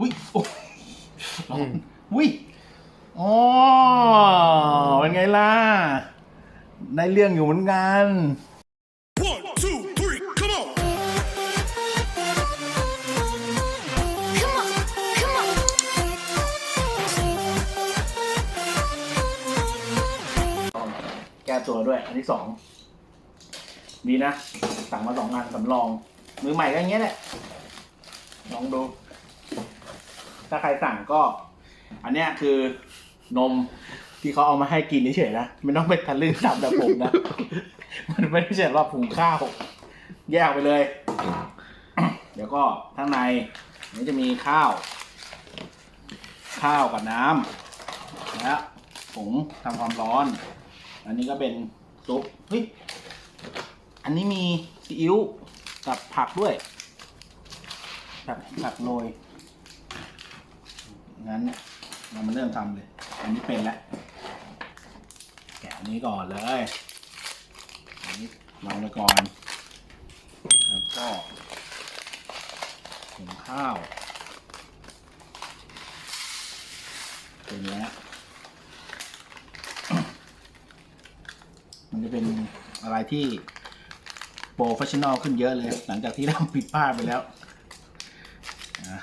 อุ้ยโอ้ร้อนอุ้ยอ๋อเป็นไงล่ะ ได้เรื่องอยู่เหมือนกัน One, two, three, come on! Come on, come on. แก้ตัวด้วย อันที่สอง ดีนะ สั่งมาสองงานสำรอง มือใหม่ก็อย่างเงี้ยแหละ ลองดู ถ้าใครสั่งก็ อันเนี้ยคือนมที่เขาเอามาให้กินเฉยๆนะไม่ต้องไปทะลึ่งทำแบบผมนะ มันไม่ใช่ว่าผงข้าว แยกไปเลย เดี๋ยวก็ข้างในนี่จะมีข้าว ข้าวกับน้ำและผงทำความร้อน อันนี้ก็เป็นซุปเฮ้ยอันนี้มีซีอิ๊วกับผักด้วยผักผักโรย งั้นเรามาเริ่มทำเลย อันนี้เป็นแล้วแกะอันนี้ก่อนเลยอันนี้วางไว้ก่อน แล้วก็หุงข้าวเป็นแล้วมันจะเป็นอะไรที่โปรเฟชชั่นอลขึ้นเยอะเลย หลังจากที่เราผิดพลาดไปแล้วอะ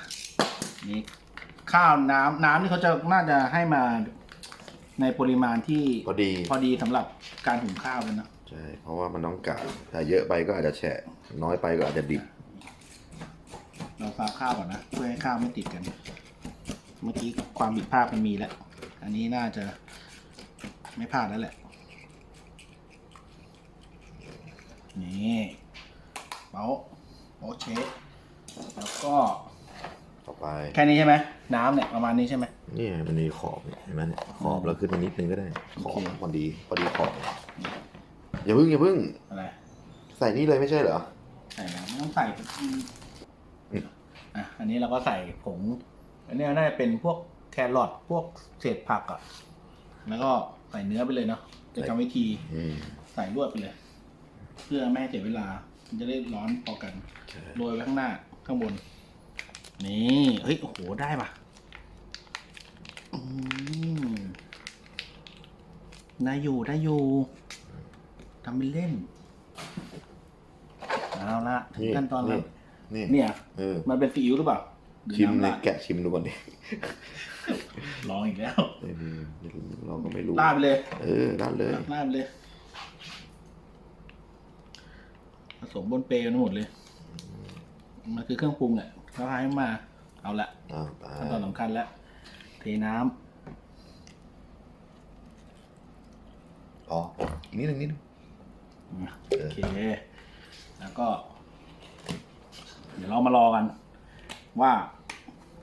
นี่ ข้าวน้ำน้ำนี่เขาจะน่าจะให้มาในปริมาณที่พอดีพอดีสำหรับการหุงข้าวเลยนะใช่เพราะว่ามันต้องกะถ้าเยอะไปก็อาจจะแฉะน้อยไปก็อาจจะดิบเราซาวข้าวก่อนนะเพื่อให้ข้าวไม่ติดกัน เมื่อกี้ความผิดพลาดมันมีแล้ว อันนี้น่าจะไม่พลาดแล้วแหละ นี่เป๊าโป๊ะเชฟแล้วก็ ต่อไป แค่นี้ใช่ไหมน้ำเนี่ยประมาณนี้ใช่ไหม นี่มันมีขอบเนี่ยเห็นไหมเนี่ยขอบแล้วขึ้นมานิดนึงก็ได้ ขอบโอเค พอดีพอดีขอบอย่าเพิ่งอย่าเพิ่งอะไรใส่นี่เลยไม่ใช่เหรอ ใส่แล้วไม่ต้องใส่อืมอืม อะอันนี้เราก็ใส่ผงอันนี้น่าจะเป็นพวกแครอทพวกเศษผักอะแล้วก็ใส่เนื้อไปเลยเนาะจะทำวิธีอืมใส่รวดไปเลย เพื่อไม่ให้เสียเวลามันจะได้ร้อนพอกันใช่โรยไว้ข้างหน้าข้างบน นี่เฮ้ยโอ้โหได้ปะอืมได้อยู่ได้อยู่ทำเป็นเล่นเอาละถึงนี่ขั้นตอนแล้วนี่เนี่ยเออมันเป็นซีอิ๊วหรือเปล่าหรือชิมน้ำเลรายดแกะชิมดูก่อนดิลองอีกแล้วเออเราก็ไม่รู้ลาดไปเลย เออด้านเลยลาดไปเลยผสมบนเปรย์กันหมดเลย มันคือเครื่องปรุงแหละ เขาให้มา เอาละอ้าวไปขั้นตอนสำคัญแล้วเทน้ำอ๋ออีกนิดนึงนิดนึงเออโอเค แล้วก็ เดี๋ยวเรามารอกัน ว่า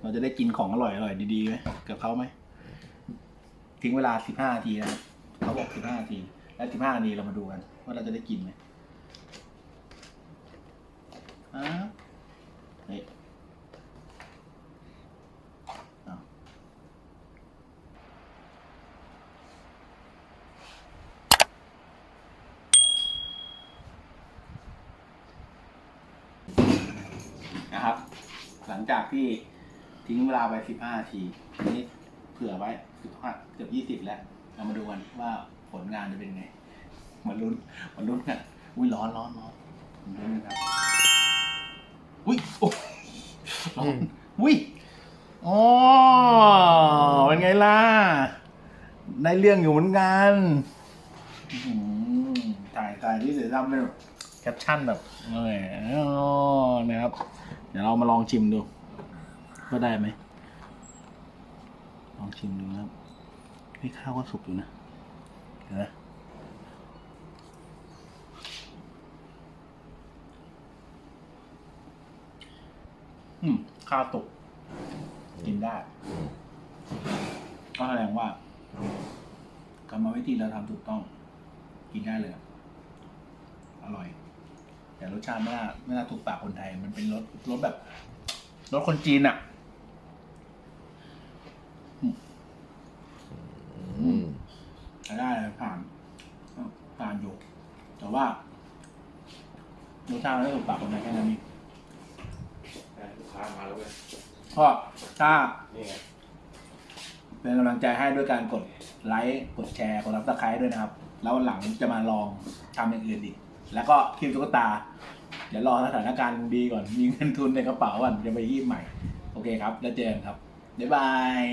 เราจะได้กินของอร่อยอร่อยดีๆไหมกับเขาไหมทิ้งเวลาสิบห้านาทีนะเขาบอกสิบห้านาที แล้วสิบห้านาทีเรามาดูกัน ว่าเราจะได้กินไหมอะเฮ้ย นะครับ หลังจากที่ทิ้งเวลาไปสิบห้านาทีอันนี้เผื่อไว้สิบห้าเกือบยี่สิบแล้ว เรามาดูกันว่าผลงานจะเป็นไงมาลุ้นมาลุ้นกันอุ้ยร้อนร้อนร้อนมาลุ้นกันครับอุ้ยโอ้ร้อนอุ้ยอ๋อเป็นไงล่ะได้เรื่องอยู่เหมือนกันอื้อหือถ่ายถ่ายที่เสือทำเป็นแบบแคปชั่นแบบเอออ๋อนะครับ เดี๋ยวเรามาลองชิมดูว่าได้ไหม ลองชิมดูนะครับเฮ้ยข้าวก็สุกอยู่นะเห็นไหมอืมข้าวสุกกินได้ ก็แสดงว่ากรรมวิธีเราทำถูกต้อง กินได้เลย อร่อย แต่รสชาติไม่น่าไม่น่าถูกปากคนไทย มันเป็นรสรสแบบรสคนจีนอะอืมใช้ได้เลยผ่านผ่านอยู่ แต่ว่ารสชาติไม่ถูกปากคนไทยแค่นั้นเองลูกค้ามาแล้วเว้ยก็ถ้านี่ไงเป็นกำลังใจให้ด้วยการกดไลค์ กดแชร์ กดรับสไครต์ด้วยนะครับ แล้ววันหลังจะมาลองทำอย่างอื่นอีก แล้วก็คลิปตุ๊กตา เดี๋ยวรอสถานการณ์ดีก่อน มีเงินทุนในกระเป๋าก่อนจะไปยีบใหม่ โอเคครับ แล้วเจอกันครับ บ๊ายบาย